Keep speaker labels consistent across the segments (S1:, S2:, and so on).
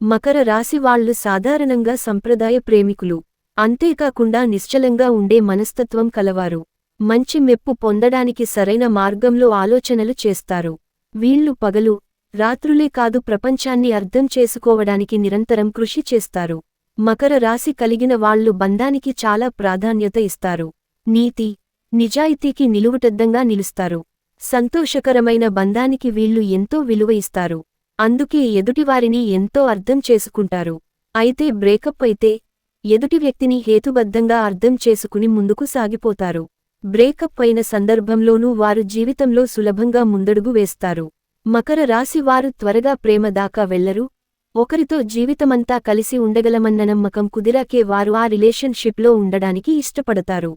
S1: మకర రాశి వాళ్ళు సాధారణంగా సంప్రదాయ ప్రేమికులు. అంతేకాకుండా నిశ్చలంగా ఉండే మనస్తత్వం కలవారు. మంచి మెప్పు పొందడానికి సరైన మార్గంలో ఆలోచనలు చేస్తారు. వీళ్ళు పగలు రాత్రులే కాదు ప్రపంచాన్ని అర్థం చేసుకోవడానికి నిరంతరం కృషి చేస్తారు. మకర రాశి కలిగిన వాళ్ళు బంధానికి చాలా ప్రాధాన్యత ఇస్తారు. నీతి నిజాయితీకి నిలువుటద్దంగా నిలుస్తారు. సంతోషకరమైన బంధానికి వీళ్ళు ఎంతో విలువ ఇస్తారు. అందుకే ఎదుటివారిని ఎంతో అర్థం చేసుకుంటారు. అయితే బ్రేకప్ అయితే ఎదుటి వ్యక్తిని హేతుబద్ధంగా అర్థం చేసుకుని ముందుకు సాగిపోతారు. బ్రేకప్ అయిన సందర్భంలోనూ వారు జీవితంలో సులభంగా ముందడుగు వేస్తారు. మకర రాశి వారు త్వరగా ప్రేమ దాకా వెళ్ళరు. ఒకరితో జీవితమంతా కలిసి ఉండగలమన్న నమ్మకం కుదిరాకే వారు ఆ రిలేషన్షిప్లో ఉండడానికి ఇష్టపడతారు.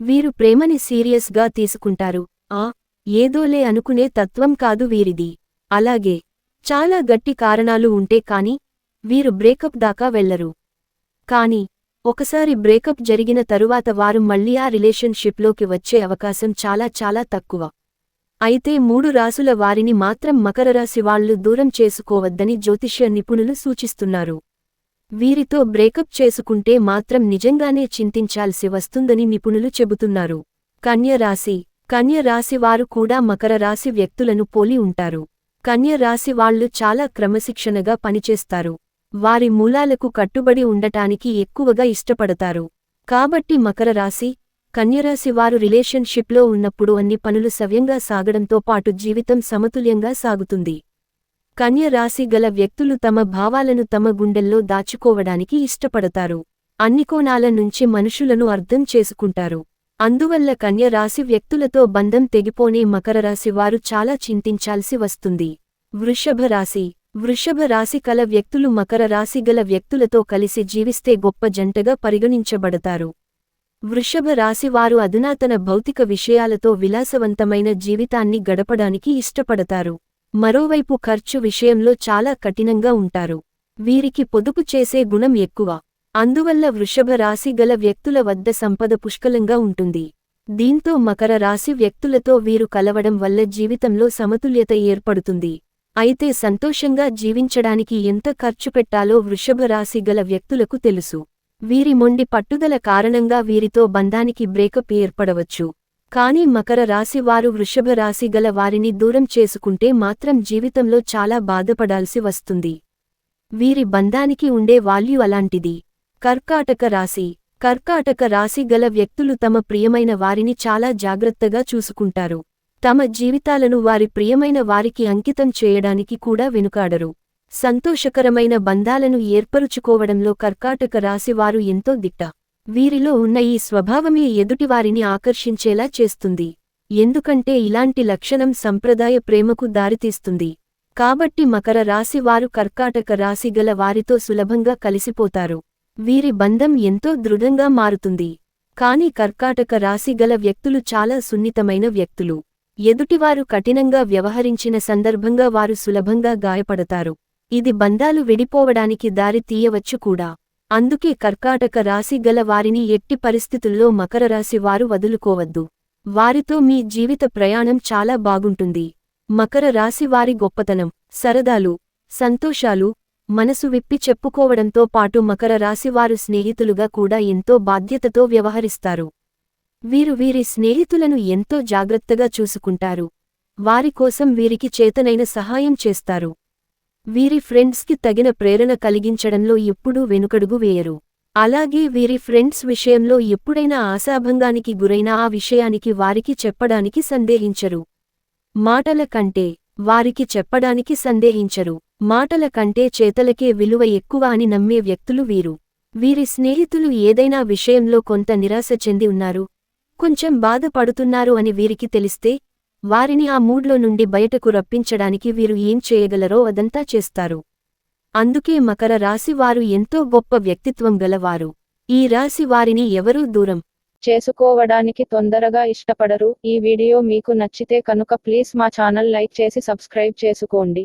S1: వీరు ప్రేమని సీరియస్గా తీసుకుంటారు. ఆ ఏదోలే అనుకునే తత్వం కాదు వీరిది. అలాగే చాలా గట్టి కారణాలు ఉంటే కాని వీరు బ్రేకప్ దాకా వెళ్ళరు. కాని ఒకసారి బ్రేకప్ జరిగిన తరువాత వారు మళ్ళీ ఆ రిలేషన్షిప్లోకి వచ్చే అవకాశం చాలా చాలా తక్కువ. అయితే మూడు రాసుల వారిని మాత్రం మకర రాశి వాళ్ళు దూరం చేసుకోవద్దని జ్యోతిష్య నిపుణులు సూచిస్తున్నారు. వీరితో బ్రేకప్ చేసుకుంటే మాత్రం నిజంగానే చింతించాల్సి వస్తుందని నిపుణులు చెబుతున్నారు. కన్యరాశి కన్యరాశివారు వారు కూడా మకర రాశి వ్యక్తులను పోలి ఉంటారు. కన్య రాశి వాళ్ళు చాలా క్రమశిక్షణగా పనిచేస్తారు. వారి మూలాలకు కట్టుబడి ఉండటానికి ఎక్కువగా ఇష్టపడతారు. కాబట్టి మకర రాశి కన్యరాశి వారు రిలేషన్షిప్లో ఉన్నప్పుడు అన్ని పనులు సవ్యంగా సాగడంతో పాటు జీవితం సమతుల్యంగా సాగుతుంది. కన్య రాశి గల వ్యక్తులు తమ భావాలను తమ గుండెల్లో దాచుకోవడానికి ఇష్టపడతారు. అన్ని కోణాల నుంచి మనుషులను అర్థం చేసుకుంటారు. అందువల్ల కన్య రాశి వ్యక్తులతో బంధం తెగిపోనే మకర రాశి వారు చాలా చింతించాల్సి వస్తుంది. వృషభ రాశి. వృషభ రాశి కల వ్యక్తులు మకర రాశి గల వ్యక్తులతో కలిసి జీవిస్తే గొప్ప జంటగా పరిగణించబడతారు. వృషభ రాశి వారు అధునాతన భౌతిక విషయాలతో విలాసవంతమైన జీవితాన్ని గడపడానికి ఇష్టపడతారు. మరోవైపు ఖర్చు విషయంలో చాలా కఠినంగా ఉంటారు. వీరికి పొదుపు చేసే గుణం ఎక్కువ. అందువల్ల వృషభ రాశి గల వ్యక్తుల వద్ద సంపద పుష్కలంగా ఉంటుంది. దీంతో మకర రాశి వ్యక్తులతో వీరు కలవడం వల్ల జీవితంలో సమతుల్యత ఏర్పడుతుంది. అయితే సంతోషంగా జీవించడానికి ఎంత ఖర్చు పెట్టాలో వృషభ రాశి గల వ్యక్తులకు తెలుసు. వీరి మొండి పట్టుదల కారణంగా వీరితో బంధానికి బ్రేకప్ ఏర్పడవచ్చు. కానీ మకర రాశి వారు వృషభ రాశి గల వారిని దూరం చేసుకుంటే మాత్రం జీవితంలో చాలా బాధపడాల్సి వస్తుంది. వీరి బంధానికి ఉండే వాల్యూ అలాంటిది. కర్కాటక రాశి. కర్కాటక రాశి గల వ్యక్తులు తమ ప్రియమైన వారిని చాలా జాగ్రత్తగా చూసుకుంటారు. తమ జీవితాలను వారి ప్రియమైన వారికి అంకితం చేయడానికి కూడా వెనుకాడరు. సంతోషకరమైన బంధాలను ఏర్పరుచుకోవడంలో కర్కాటక రాశివారు ఎంతో దిట్ట. వీరిలో ఉన్న ఈ స్వభావమే ఎదుటివారిని ఆకర్షించేలా చేస్తుంది. ఎందుకంటే ఇలాంటి లక్షణం సంప్రదాయ ప్రేమకు దారితీస్తుంది. కాబట్టి మకర రాశి వారు కర్కాటక రాశి గల వారితో సులభంగా కలిసిపోతారు. వీరి బంధం ఎంతో దృఢంగా మారుతుంది. కాని కర్కాటక రాశి గల వ్యక్తులు చాలా సున్నితమైన వ్యక్తులు. ఎదుటివారు కఠినంగా వ్యవహరించిన సందర్భంగా వారు సులభంగా గాయపడతారు. ఇది బంధాలు విడిపోవడానికి దారి తీయవచ్చు కూడా. అందుకే కర్కాటక రాశి గల వారిని ఎట్టి పరిస్థితుల్లో మకర రాశి వారు వదులుకోవద్దు. వారితో మీ జీవిత ప్రయాణం చాలా బాగుంటుంది. మకర రాశి వారి గొప్పతనం సరదాలు సంతోషాలు మనసు విప్పి చెప్పుకోవడంతో పాటు మకర రాశివారు స్నేహితులుగా కూడా ఎంతో బాధ్యతతో వ్యవహరిస్తారు. వీరు వీరి స్నేహితులను ఎంతో జాగ్రత్తగా చూసుకుంటారు. వారి కోసం వీరికి చేతనైన సహాయం చేస్తారు. వీరి ఫ్రెండ్స్కి తగిన ప్రేరణ కలిగించడంలో ఎప్పుడూ వెనుకడుగు వేయరు. అలాగే వీరి ఫ్రెండ్స్ విషయంలో ఎప్పుడైనా ఆశాభంగానికి గురైనా ఆ విషయానికి వారికి చెప్పడానికి సందేహించరు. మాటల కంటే వారికి చెప్పడానికి సందేహించరు. మాటల కంటే చేతలకే విలువ ఎక్కువ అని నమ్మే వ్యక్తులు వీరు. వీరి స్నేహితులు ఏదైనా విషయంలో కొంత నిరాశ చెంది ఉన్నారు. కొంచెం బాధపడుతున్నారు అని వీరికి తెలిస్తే వారిని ఆ మూడ్లో నుండి బయటకు రప్పించడానికి వీరు ఏం చేయగలరో అదంతా చేస్తారు. అందుకే మకర రాశి వారు ఎంతో గొప్ప వ్యక్తిత్వం గలవారు. ఈ రాశి వారిని ఎవరూ దూరం
S2: చేసుకోవడానికి తొందరగా ఇష్టపడరు. ఈ వీడియో మీకు నచ్చితే కనుక ప్లీజ్ మా ఛానల్ లైక్ చేసి సబ్స్క్రైబ్ చేసుకోండి.